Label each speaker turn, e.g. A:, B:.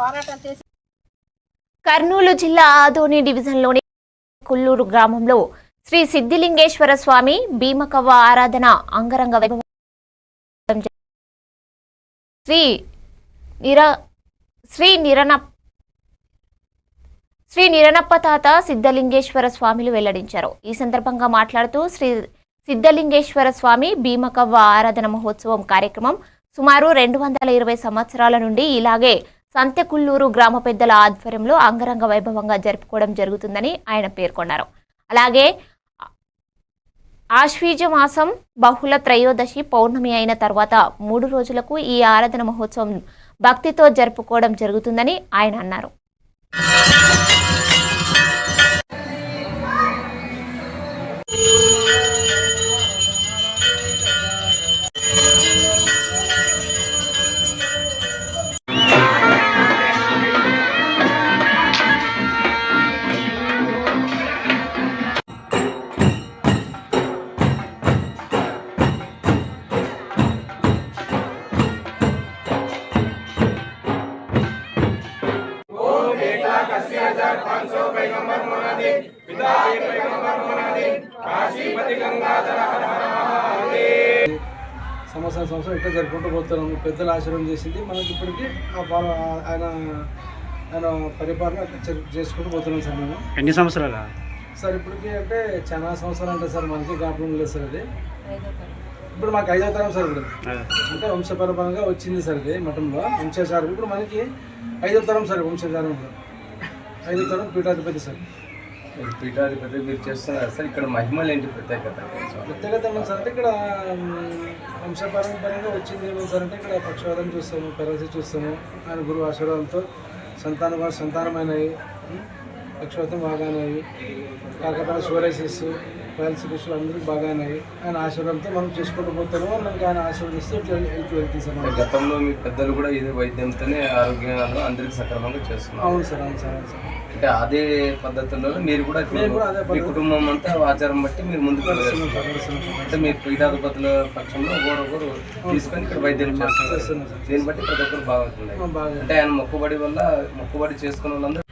A: పోరాటం చేసి
B: కర్నూలు జిల్లా ఆదోని డివిజన్లోని కుల్లూరు గ్రామంలో శ్రీ సిద్ధిలింగేశ్వర స్వామి భీమకవ్వ ఆరాధన అంగరంగ వైభవం శ్రీ నిర శ్రీ నిరణ శ్రీ నిరనప్ప తాత సిద్ధలింగేశ్వర స్వామిలు వెల్లడించారు. ఈ సందర్భంగా మాట్లాడుతూ శ్రీ సిద్ధలింగేశ్వర స్వామి భీమకవ్వ ఆరాధన మహోత్సవం కార్యక్రమం సుమారు రెండు వందల ఇరవై సంవత్సరాల నుండి ఇలాగే సంతెకుల్లూరు గ్రామ పెద్దల ఆధ్వర్యంలో అంగరంగ వైభవంగా జరుపుకోవడం జరుగుతుందని ఆయన పేర్కొన్నారు. అలాగే ఆశ్వీజ మాసం బహుళ త్రయోదశి పౌర్ణమి అయిన తర్వాత మూడు రోజులకు ఈ ఆరాధన మహోత్సవం భక్తితో జరుపుకోవడం జరుగుతుందని ఆయన అన్నారు.
C: సంవత్సరం సంవత్సరం ఇట్లా జరుపుకుంటూ పోతున్నాము పెద్దలు ఆశీర్వాదం చేసింది. మనకి ఇప్పటికీ ఆ పాల ఆయన ఆయన పరిపాలన చేసుకుంటూ పోతున్నాం సార్ మేము.
D: ఎన్ని సంవత్సరాల?
C: సార్ ఇప్పటికి అంటే చాలా సంవత్సరాలు అంటే సార్ మనకి జ్ఞాపకం లేదు సార్ అది. ఇప్పుడు మాకు ఐదో తరం సార్ ఇప్పుడు. అంటే వంశపరపరంగా వచ్చింది సార్ ఇది మఠంలో. వంశాచారం. ఇప్పుడు మనకి ఐదో తరం సార్ వంశాచారంలో ఐదో తరం పీఠాధిపతి సార్.
E: పీఠాధిపతి మీరు చేస్తున్నారు సార్. ఇక్కడ మహిమలు ఏంటి ప్రత్యేకత?
C: ప్రత్యేకత ఏమన్నా సార్ అంటే ఇక్కడ వంశపారంపర్యంగా వచ్చింది ఏమో సార్ అంటే ఇక్కడ పక్షవాదం చూస్తాము పెరసి చూస్తాము. ఆయన గురువు ఆశీర్వాదంతో సంతానం సంతానమైనవి. మ్, పక్షవాతం బాగానేవి కాకపోతే సూరేసెస్ పైల్స్ కృష్ణులు అందరూ బాగానేవి ఆయన ఆశీర్వాదంతో మనం చేసుకుంటూ పోతాము. మనకి ఆయన ఆశీర్వదిస్తూ ఇట్లా వెళ్తూ సార్ మనం.
E: గతంలో మీ పెద్దలు కూడా ఇదే వైద్యంతోనే ఆరోగ్యంగా అందరికి సక్రమంగా చేస్తున్నారు.
C: అవును సార్ అవును సార్ అవును సార్.
E: అంటే అదే పద్ధతుల్లో మీరు కూడా మీ కుటుంబం అంతా ఆచారం బట్టి మీరు ముందుకు. అంటే మీరు పీఠాధిపతుల పక్షంలో ఒకరొకరు తీసుకొని ఇక్కడ వైద్యం చేస్తున్నారు. దీన్ని బట్టి ప్రతి ఒక్కరు బాగుంటుంది
C: బాగా.
E: అంటే ఆయన మొక్కుబడి వల్ల మొక్కుబడి చేసుకున్న వాళ్ళందరూ